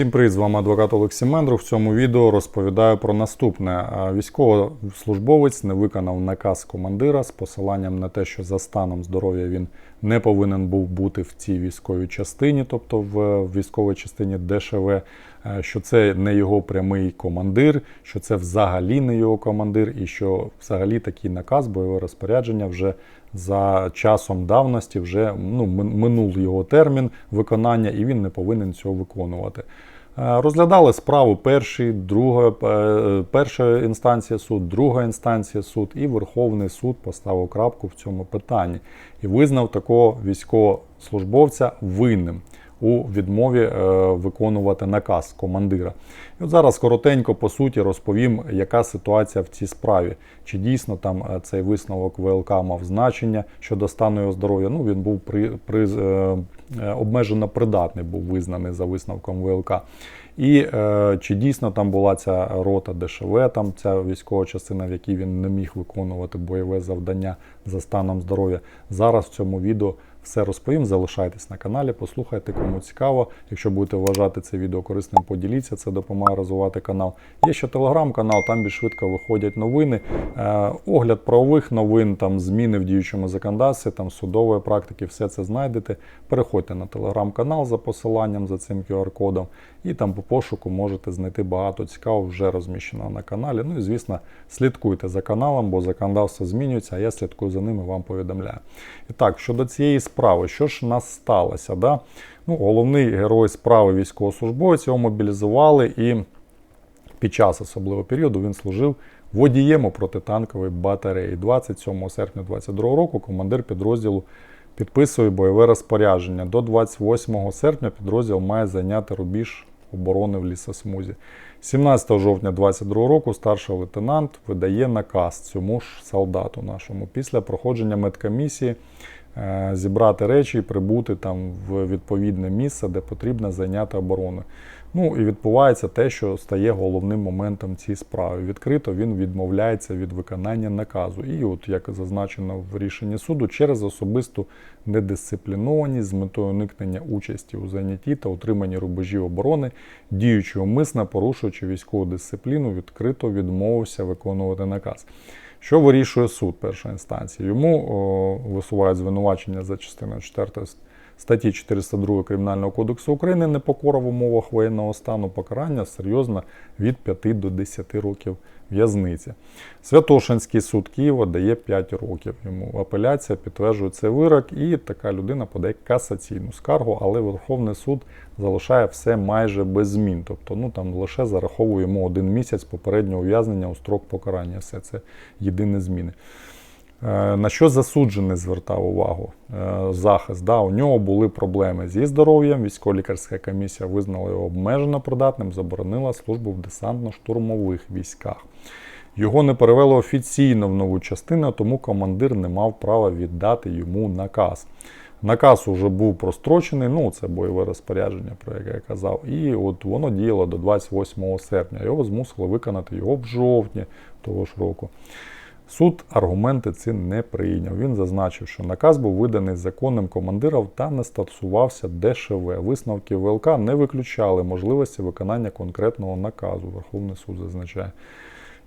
Всім привіт, з вами адвокат Олексій Мендрух. В цьому відео розповідаю про наступне. Військовослужбовець не виконав наказ командира з посиланням на те, що за станом здоров'я він не повинен був бути в цій військовій частині, тобто в військовій частині ДШВ, е, що це не його прямий командир, що це взагалі не його командир, і що взагалі такий наказ, бойове розпорядження вже за часом давності вже ну, мин- минув його термін виконання, і він не повинен цього виконувати. Е, Розглядали справу перший, друга, е, перша інстанція суд, друга інстанція суд і Верховний суд поставив крапку в цьому питанні і визнав такого військовослужбовця винним у відмові е, виконувати наказ командира. І от зараз коротенько по суті розповім, яка ситуація в цій справі. Чи дійсно там е, цей висновок ВЛК мав значення щодо стану його здоров'я? Ну він був при, при, е, обмежено придатний, був визнаний за висновком ВЛК. І е, чи дійсно там була ця рота ДШВ, там ця військова частина, в якій він не міг виконувати бойове завдання за станом здоров'я. Зараз в цьому відео все розповім. Залишайтесь на каналі, послухайте, кому цікаво. Якщо будете вважати це відео корисним, поділіться, це допомагає розвивати канал. Є ще телеграм-канал, там більш швидко виходять новини. Е, огляд правових новин, там зміни в діючому законодавстві, там судової практики, все це знайдете. Переходьте на телеграм-канал за посиланням за цим QR-кодом, і там по пошуку можете знайти багато цікавого вже розміщеного на каналі. Ну і звісно, слідкуйте за каналом, бо законодавство змінюється, а я слідкую за ним і вам повідомляю. І так, щодо цієї справи, що ж нас сталося? Да? Ну, головний герой справи військовослужбовець його мобілізували і під час особливого періоду він служив водієм у протитанковій батареї. 27 серпня 2022 року командир підрозділу підписує бойове розпорядження. До 28 серпня підрозділ має зайняти рубіж оборони в лісосмузі. 17 жовтня 2022 року старший лейтенант видає наказ цьому ж солдату нашому після проходження медкомісії зібрати речі і прибути там в відповідне місце, де потрібно зайняти оборону. Ну і відбувається те, що стає головним моментом цієї справи. Відкрито він відмовляється від виконання наказу. І, от як зазначено в рішенні суду, через особисту недисциплінованість з метою уникнення участі у зайнятті та утриманні рубежів оборони, діючи умисно порушуючи військову дисципліну, відкрито відмовився виконувати наказ. Що вирішує суд першої інстанції? Йому о, висувають звинувачення за частиною 4 статті 402 Кримінального кодексу України непокора в умовах воєнного стану покарання серйозно від 5 до 10 років в'язниці. Святошинський суд Києва дає 5 років. Йому апеляція підтверджує цей вирок, і така людина подає касаційну скаргу, але Верховний суд залишає все майже без змін. Тобто, ну там лише зараховує йому один місяць попереднього ув'язнення у строк покарання. Все це єдині зміни. Е, На що засуджений звертав увагу Е, захист? Да, у нього були проблеми зі здоров'ям. Військово-лікарська комісія визнала його обмежено придатним, заборонила службу в десантно-штурмових військах. Його не перевели офіційно в нову частину, тому командир не мав права віддати йому наказ. Наказ уже був прострочений, ну це бойове розпорядження, про яке я казав. І от воно діяло до 28 серпня. Його змусили виконати його в жовтні того ж року. Суд аргументи ці не прийняв. Він зазначив, що наказ був виданий законним командиром та не стосувався ДШВ. Висновки ВЛК не виключали можливості виконання конкретного наказу. Верховний суд зазначає.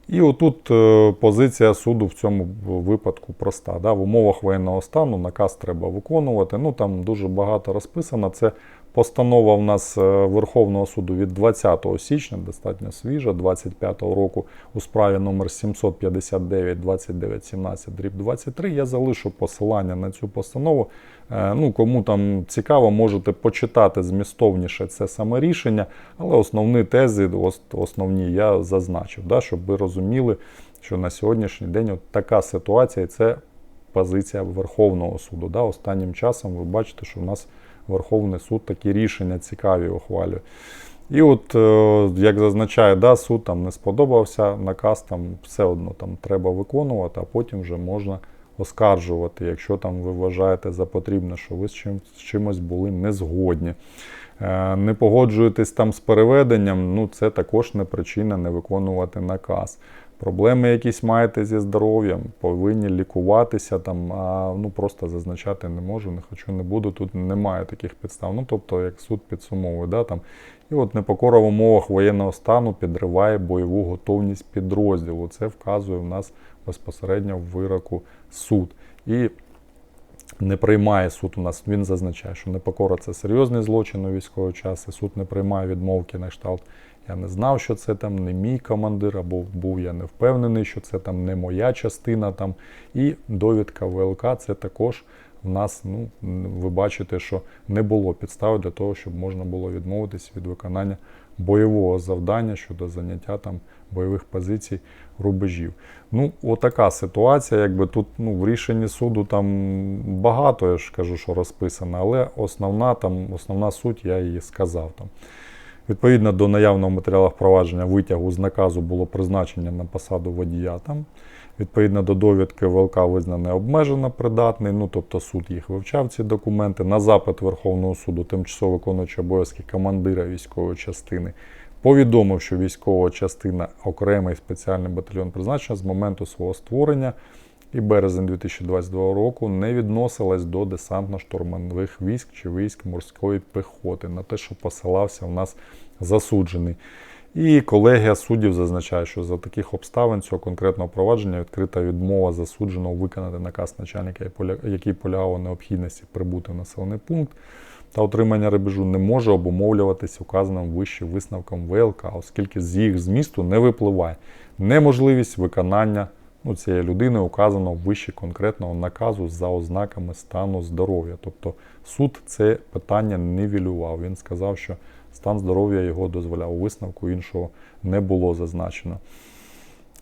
І отут е, позиція суду в цьому випадку проста. Да? В умовах воєнного стану наказ треба виконувати. Ну там дуже багато розписано. Це постанова в нас е, Верховного суду від 20 січня, достатньо свіжа, 25 року у справі номер 759 2917 дріб 23. Я залишу посилання на цю постанову. Е, Ну, кому там цікаво, можете почитати змістовніше це саме рішення, але основні тези, основні я зазначив, да, щоб ви розуміли, що на сьогоднішній день от така ситуація, і це позиція Верховного суду. Да. Останнім часом ви бачите, що в нас Верховний суд такі рішення цікаві ухвалює. І от, е, як зазначає, да, суд там не сподобався наказ, там все одно там треба виконувати, а потім вже можна оскаржувати, якщо там ви вважаєте за потрібне, що ви з, чим, з чимось були не згодні. Е, Не погоджуєтесь там з переведенням, ну це також не причина не виконувати наказ. Проблеми якісь маєте зі здоров'ям, повинні лікуватися там, а ну просто зазначати не можу, не хочу, не буду. Тут немає таких підстав. Ну тобто, як суд підсумовує, да, там. І от непокора в умовах воєнного стану підриває бойову готовність підрозділу. Це вказує в нас безпосередньо в вироку суд. І не приймає суд у нас. Він зазначає, що непокора це серйозний злочин у військовий час, і суд не приймає відмовки на кшталт. Я не знав, що це там не мій командир, або був я не впевнений, що це там не моя частина. Там. І довідка ВЛК це також в нас, ну, ви бачите, що не було підстав для того, щоб можна було відмовитись від виконання бойового завдання щодо заняття там бойових позицій рубежів. Ну, отака ситуація. Якби тут ну, в рішенні суду там багато, я ж кажу, що розписано, але основна там, основна суть я її сказав там. Відповідно до наявного в матеріалах провадження витягу з наказу було призначення на посаду водія там. Відповідно до довідки ВЛК визнане обмежено придатний, ну тобто суд їх вивчав ці документи. На запит Верховного суду тимчасово виконуючи обов'язки командира військової частини повідомив, що військова частина окремий спеціальний батальйон призначення з моменту свого створення і березень 2022 року не відносилась до десантно-штурмових військ чи військ морської пехоти на те, що посилався в нас засуджений. І колегія суддів зазначає, що за таких обставин цього конкретного провадження відкрита відмова засудженого виконати наказ начальника, який полягав у необхідності прибути в населений пункт та отримання рубежу не може обумовлюватися указаним вище висновком ВЛК, оскільки з їх змісту не випливає неможливість виконання ну, цієї людини указано вище конкретного наказу за ознаками стану здоров'я. Тобто суд це питання нівелював. Він сказав, що стан здоров'я його дозволяв. У висновку іншого не було зазначено.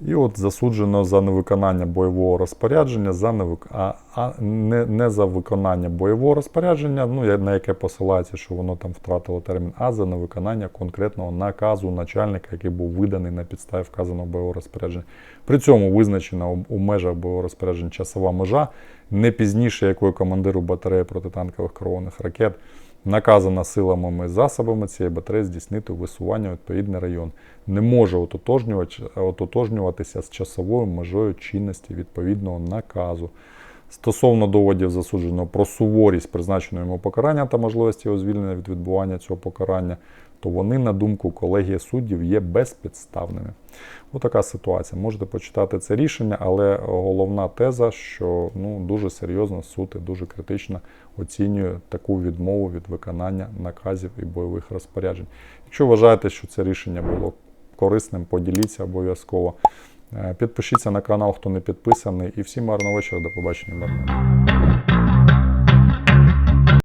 І от засуджено за невиконання бойового розпорядження, за невик... а, а не, не за виконання бойового розпорядження, ну, на яке посилається, що воно там втратило термін, а за невиконання конкретного наказу начальника, який був виданий на підставі вказаного бойового розпорядження. При цьому визначена у- у межах бойового розпорядження часова межа не пізніше, якою командиру батареї протитанкових керованих ракет наказано силами і засобами цієї батареї здійснити висування у відповідний район. Не може ототожнюватися з часовою межою чинності відповідного наказу. Стосовно доводів засудженого про суворість призначеного йому покарання та можливості його звільнення від відбування цього покарання, то вони, на думку колегії суддів, є безпідставними. Отака ситуація. Можете почитати це рішення, але головна теза, що ну, дуже серйозно суд і дуже критично оцінює таку відмову від виконання наказів і бойових розпоряджень. Якщо вважаєте, що це рішення було корисним, поділіться обов'язково. Е, Підпишіться на канал, хто не підписаний. І всім гарного вечора, до побачення.